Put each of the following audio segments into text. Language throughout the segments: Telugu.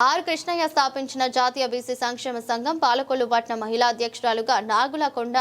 ఆర్ కృష్ణయ్య స్థాపించిన జాతీయ బీసీ సంక్షేమ సంఘం పాలకొల్లు పట్న మహిళా అధ్యక్షురాలుగా నాగులకొండ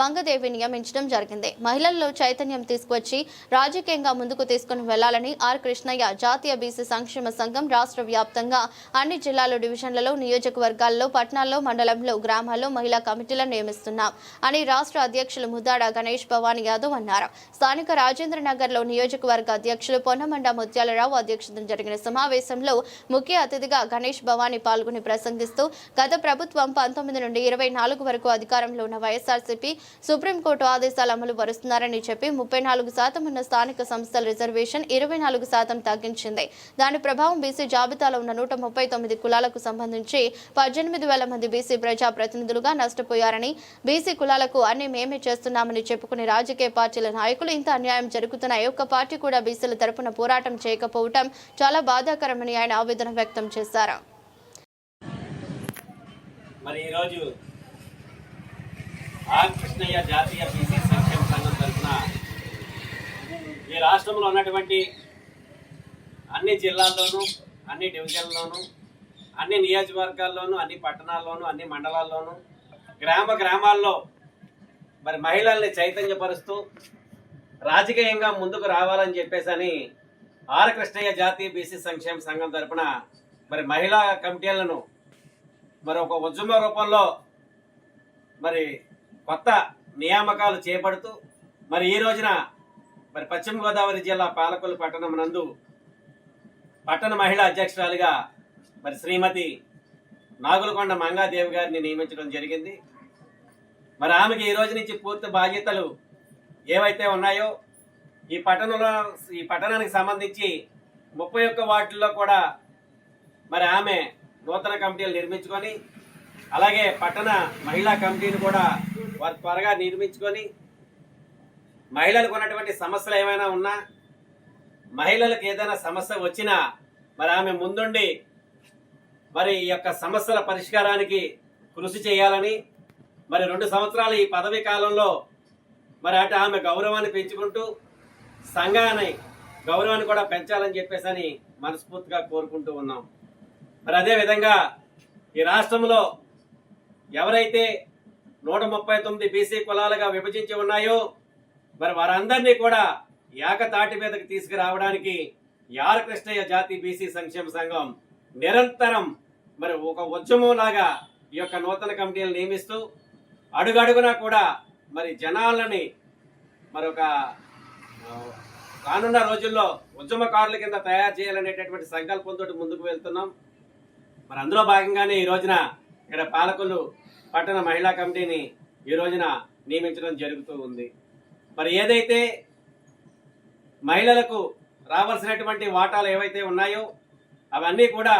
మంగదేవి నియమించడం జరిగింది. మహిళల్లో చైతన్యం తీసుకువచ్చి రాజకీయంగా ముందుకు తీసుకుని వెళ్ళాలని ఆర్ కృష్ణయ్య జాతీయ బీసీ సంక్షేమ సంఘం రాష్ట్ర వ్యాప్తంగా అన్ని జిల్లాలో డివిజన్లలో నియోజకవర్గాల్లో పట్టణాల్లో మండలంలో గ్రామాల్లో మహిళా కమిటీలను నియమిస్తున్నాం అని రాష్ట్ర అధ్యక్షులు ముద్దాడ గణేష్ భవానీ యాదవ్ అన్నారు. స్థానిక రాజేంద్ర నగర్లో నియోజకవర్గ అధ్యక్షులు పొన్నమండ ముత్యాలరావు అధ్యక్షతన జరిగిన సమావేశంలో ముఖ్య అతిథిగా గణేష్ భవానీ పాల్గొని ప్రసంగిస్తూ గత ప్రభుత్వం పంతొమ్మిది నుండి ఇరవై నాలుగు వరకు అధికారంలో ఉన్న వైఎస్ఆర్సీపీ సుప్రీంకోర్టు ఆదేశాలు అమలు పరుస్తున్నారని చెప్పి ముప్పై నాలుగు శాతం ఉన్న స్థానిక సంస్థల రిజర్వేషన్ ఇరవై నాలుగు శాతం తగ్గించింది. దాని ప్రభావం బీసీ జాబితాలో ఉన్న నూట ముప్పై తొమ్మిది కులాలకు సంబంధించి పద్దెనిమిది వేల మంది బీసీ ప్రజా ప్రతినిధులుగా నష్టపోయారని బీసీ కులాలకు అన్ని మేమే చేస్తున్నామని చెప్పుకునే రాజకీయ పార్టీల నాయకులు ఇంత అన్యాయం జరుగుతున్న ఏ ఒక్క పార్టీ కూడా బీసీల తరపున పోరాటం చేయకపోవటం చాలా బాధాకరమని ఆయన ఆవేదన వ్యక్తం చేశారు. మరి ఈరోజు ఆర్ కృష్ణయ్య జాతీయ బీసీ సంక్షేమ సంఘం తరఫున ఈ రాష్ట్రంలో ఉన్నటువంటి అన్ని జిల్లాల్లోనూ అన్ని డివిజన్లోనూ అన్ని నియోజకవర్గాల్లోనూ అన్ని పట్టణాల్లోనూ అన్ని మండలాల్లోనూ గ్రామ గ్రామాల్లో మరి మహిళల్ని చైతన్యపరుస్తూ రాజకీయంగా ముందుకు రావాలని చెప్పేసి అని ఆర్ కృష్ణయ్య జాతీయ బీసీ సంక్షేమ సంఘం తరఫున మరి మహిళా కమిటీలను మరి ఒక ఉద్యమ రూపంలో మరి కొత్త నియామకాలు చేపడుతూ మరి ఈ రోజున మరి పశ్చిమ గోదావరి జిల్లా పాలకొల్లు పట్టణం నందు పట్టణ మహిళా అధ్యక్షురాలుగా మరి శ్రీమతి నాగులకొండ మంగాదేవి గారిని నియమించడం జరిగింది. మరి ఆమెకి ఈ రోజు నుంచి పూర్తి బాధ్యతలు ఏవైతే ఉన్నాయో ఈ పట్టణంలో ఈ పట్టణానికి సంబంధించి ముప్పై ఒక్క వార్డుల్లో కూడా మరి ఆమె నూతన కమిటీలు నిర్మించుకొని అలాగే పట్టణ మహిళా కమిటీని కూడా వారు త్వరగా నిర్మించుకొని మహిళలకు ఉన్నటువంటి సమస్యలు ఏమైనా ఉన్నా మహిళలకు ఏదైనా సమస్య వచ్చినా మరి ఆమె ముందుండి మరి ఈ యొక్క సమస్యల పరిష్కారానికి కృషి చేయాలని మరి రెండు సంవత్సరాలు ఈ పదవీ కాలంలో మరి అటు ఆమె గౌరవాన్ని పెంచుకుంటూ సంఘాన్ని గౌరవాన్ని కూడా పెంచాలని చెప్పేసి అని మనస్ఫూర్తిగా కోరుకుంటూ ఉన్నాం. మరి అదే విధంగా ఈ రాష్ట్రంలో ఎవరైతే నూట ముప్పై తొమ్మిది బీసీ కులాలుగా విభజించి ఉన్నాయో మరి వారందరినీ కూడా ఏకతాటి మీదకి తీసుకురావడానికి యార కృష్ణయ్య జాతి బీసీ సంక్షేమ సంఘం నిరంతరం మరి ఒక ఉద్యమం లాగా ఈ యొక్క నూతన కమిటీలు నియమిస్తూ అడుగడుగునా కూడా మరి జనాలని మరి ఒక రానున్న రోజుల్లో ఉద్యమకారుల కింద తయారు చేయాలనేటటువంటి సంకల్పంతో ముందుకు వెళ్తున్నాం. మరి అందులో భాగంగానే ఈ రోజున ఇక్కడ పాలకులు పట్టణ మహిళా కమిటీని ఈ రోజున నియమించడం జరుగుతూ ఉంది. మరి ఏదైతే మహిళలకు రావాల్సినటువంటి వాటాలు ఏవైతే ఉన్నాయో అవన్నీ కూడా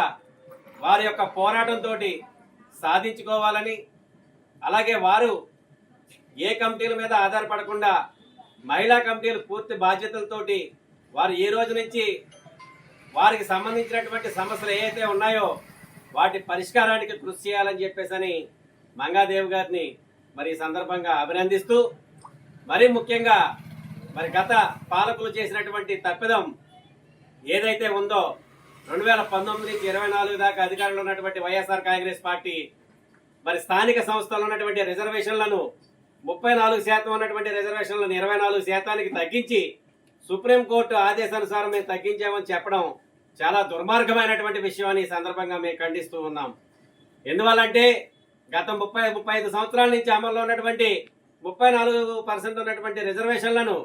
వారి యొక్క పోరాటంతో సాధించుకోవాలని అలాగే వారు ఏ కమిటీల మీద ఆధారపడకుండా మహిళా కమిటీలు పూర్తి బాధ్యతలతోటి వారు ఈ రోజు నుంచి వారికి సంబంధించినటువంటి సమస్యలు ఏవైతే ఉన్నాయో వాటి పరిష్కారానికి కృషి చేయాలని చెప్పేసి మంగాదేవ్ మంగాదేవి గారిని మరి ఈ సందర్భంగా అభినందిస్తూ మరీ ముఖ్యంగా మరి గత పాలకులు చేసినటువంటి తప్పిదం ఏదైతే ఉందో రెండు వేల పంతొమ్మిది నుంచి ఇరవై నాలుగు దాకా అధికారంలో ఉన్నటువంటి వైఎస్ఆర్ కాంగ్రెస్ పార్టీ మరి స్థానిక సంస్థల్లో ఉన్నటువంటి రిజర్వేషన్లను ముప్పై నాలుగు శాతం ఉన్నటువంటి రిజర్వేషన్లను ఇరవై నాలుగు శాతానికి తగ్గించి సుప్రీంకోర్టు ఆదేశానుసారం మేము తగ్గించామని చెప్పడం చాలా దుర్మార్గమైనటువంటి విషయాన్ని ఈ సందర్భంగా మేము ఖండిస్తూ ఉన్నాం. ఎందువల్లంటే గత ముప్పై ముప్పై ఐదు సంవత్సరాల నుంచి అమల్లో ఉన్నటువంటి ముప్పై నాలుగు పర్సెంట్ ఉన్నటువంటి రిజర్వేషన్లను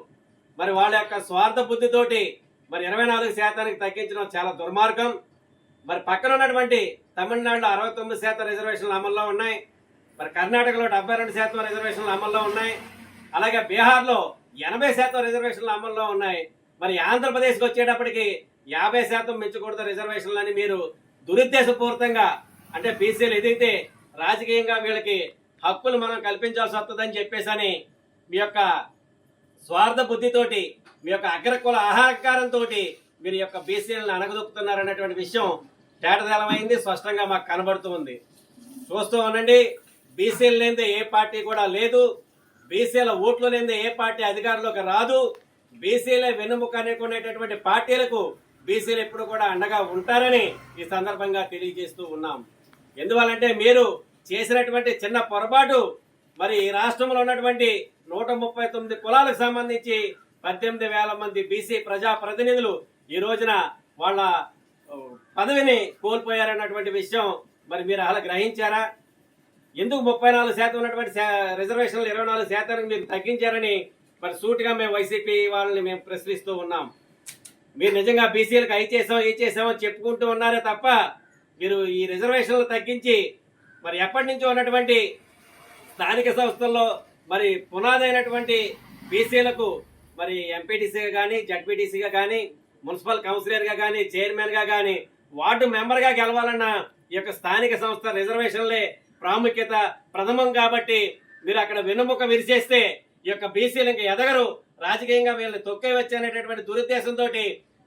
మరి వాళ్ళ యొక్క స్వార్థ బుద్ధితోటి మరి ఇరవై నాలుగు శాతానికి తగ్గించడం చాలా దుర్మార్గం. మరి పక్కన ఉన్నటువంటి తమిళనాడులో అరవై తొమ్మిది శాతం రిజర్వేషన్లు అమల్లో ఉన్నాయి. మరి కర్ణాటకలో డెబ్బై రెండు శాతం రిజర్వేషన్లు అమల్లో ఉన్నాయి. అలాగే బీహార్లో ఎనభై శాతం రిజర్వేషన్లు అమల్లో ఉన్నాయి. మరి ఆంధ్రప్రదేశ్కి వచ్చేటప్పటికి యాభై శాతం మించకూడదు రిజర్వేషన్లని మీరు దురుద్దేశపూరితంగా అంటే బీసీలు ఏదైతే రాజకీయంగా వీళ్ళకి హక్కులు మనం కల్పించాల్సి వస్తుందని చెప్పేసి మీ యొక్క స్వార్థ బుద్ధితోటి మీ యొక్క అగ్రకుల అహంకారంతో మీరు యొక్క బీసీలను అణగదొక్కుతున్నారనేటువంటి విషయం తేటదలమైంది స్పష్టంగా మాకు కనబడుతూ ఉంది. చూస్తూ ఉండండి బీసీలు లేనిదే ఏ పార్టీ కూడా లేదు. బీసీల ఓట్లు లేనిదే ఏ పార్టీ అధికారంలోకి రాదు. బీసీల వెన్నుముక అనేకునేటటువంటి పార్టీలకు బీసీలు ఎప్పుడు కూడా అండగా ఉంటారని ఈ సందర్భంగా తెలియజేస్తూ ఉన్నాం. ఎందువల్లంటే మీరు చేసినటువంటి చిన్న పొరపాటు మరి ఈ రాష్ట్రంలో ఉన్నటువంటి నూట ముప్పై తొమ్మిది కులాలకు సంబంధించి పద్దెనిమిది వేల మంది బీసీ ప్రజా ప్రతినిధులు ఈ రోజున వాళ్ళ పదవిని కోల్పోయారన్నటువంటి విషయం మరి మీరు అలా గ్రహించారా? ఎందుకు ముప్పై నాలుగు శాతం ఉన్నటువంటి రిజర్వేషన్లు ఇరవై నాలుగు శాతానికి మీరు తగ్గించారని మరి సూటిగా మేము వైసీపీ వాళ్ళని మేము ప్రశ్నిస్తూ ఉన్నాం. మీరు నిజంగా బీసీలకు అయి చేసాం ఏ చేసామని చెప్పుకుంటూ ఉన్నారే తప్ప మీరు ఈ రిజర్వేషన్లు తగ్గించి మరి ఎప్పటి నుంచో ఉన్నటువంటి స్థానిక సంస్థల్లో మరి పునాదైనటువంటి బీసీలకు మరి ఎంపీటీసీగా కానీ జడ్పీటీసీగా కానీ మున్సిపల్ కౌన్సిలర్గా కానీ చైర్మన్గా కానీ వార్డు మెంబర్గా గెలవాలన్న ఈ యొక్క స్థానిక సంస్థ రిజర్వేషన్లే ప్రాముఖ్యత ప్రథమం కాబట్టి మీరు అక్కడ వెన్నుముక విరిచేస్తే ఈ యొక్క బీసీలు ఇంకా ఎదగరు. రాజకీయంగా వీళ్ళని తొక్కే వచ్చనేటటువంటి దురుద్దేశంతో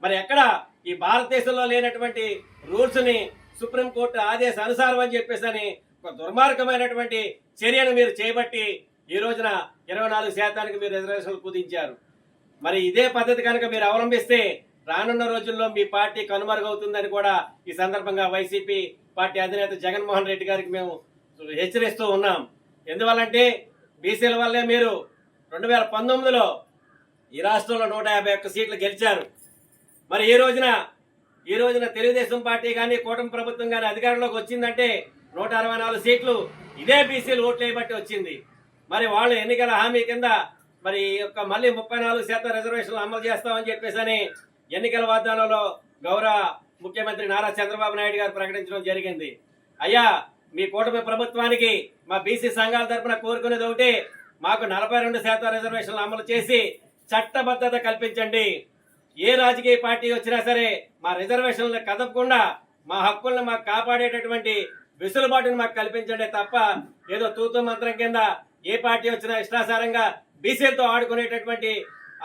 మరి ఎక్కడ ఈ భారతదేశంలో లేనటువంటి రూల్స్ని సుప్రీంకోర్టు ఆదేశ అనుసారం అని చెప్పేసి ఒక దుర్మార్గమైనటువంటి చర్యను మీరు చేపట్టి ఈ రోజున ఇరవై నాలుగు శాతానికి మీరు రిజర్వేషన్లు కుదించారు. మరి ఇదే పద్ధతి కనుక మీరు అవలంబిస్తే రానున్న రోజుల్లో మీ పార్టీ కనుమరుగవుతుందని కూడా ఈ సందర్భంగా వైసీపీ పార్టీ అధినేత జగన్మోహన్ రెడ్డి గారికి మేము హెచ్చరిస్తూ ఉన్నాం. ఎందువల్లంటే బీసీల వల్లే మీరు రెండు వేల పంతొమ్మిదిలో ఈ రాష్ట్రంలో నూట యాభై ఒక్క సీట్లు గెలిచారు. మరి ఈ రోజున ఈ రోజున తెలుగుదేశం పార్టీ కానీ కూటమి ప్రభుత్వం కానీ అధికారంలోకి వచ్చిందంటే నూట అరవై నాలుగు సీట్లు ఇదే బీసీలు ఓట్లు వేయబట్టి వచ్చింది. మరి వాళ్ళు ఎన్నికల హామీ కింద మరి ఈ యొక్క మళ్ళీ ముప్పై నాలుగు శాతం రిజర్వేషన్లు అమలు చేస్తామని చెప్పేసి అని ఎన్నికల వాగ్దానంలో గౌరవ ముఖ్యమంత్రి నారా చంద్రబాబు నాయుడు గారు ప్రకటించడం జరిగింది. అయ్యా మీ కూటమి ప్రభుత్వానికి మా బీసీ సంఘాల తరఫున కోరుకునేది ఒకటి మాకు నలభై రెండు శాతం రిజర్వేషన్లు అమలు చేసి చట్టబద్ధత కల్పించండి. ఏ రాజకీయ పార్టీ వచ్చినా సరే మా రిజర్వేషన్లు కదపకుండా మా హక్కులను మాకు కాపాడేటటువంటి వెసులుబాటును మాకు కల్పించండి తప్ప ఏదో తూతు మంత్రం కింద ఏ పార్టీ వచ్చినా ఇష్టాసారంగా బీసీలతో ఆడుకునేటటువంటి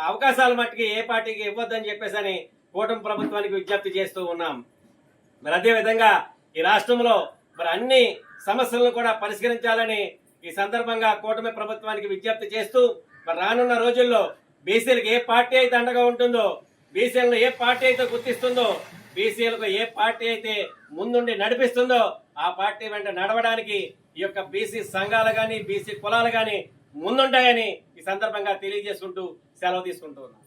అవకాశాలు మట్టుకి ఏ పార్టీకి ఇవ్వద్దని చెప్పేసి అని కూటమి ప్రభుత్వానికి విజ్ఞప్తి చేస్తూ ఉన్నాం. మరి అదేవిధంగా ఈ రాష్ట్రంలో మరి అన్ని సమస్యలను కూడా పరిష్కరించాలని ఈ సందర్భంగా కూటమి ప్రభుత్వానికి విజ్ఞప్తి చేస్తూ మరి రానున్న రోజుల్లో బీసీలకు ఏ పార్టీ అయితే అండగా ఉంటుందో బీసీలను ఏ పార్టీ అయితే గుర్తిస్తుందో బీసీలకు ఏ పార్టీ అయితే ముందుండి నడిపిస్తుందో ఆ పార్టీ వెంట నడవడానికి ఈ యొక్క బీసీ సంఘాలు కానీ బీసీ కులాలు కానీ ముందుంటాయని ఈ సందర్భంగా తెలియజేసుకుంటూ సెలవు తీసుకుంటూ ఉన్నాను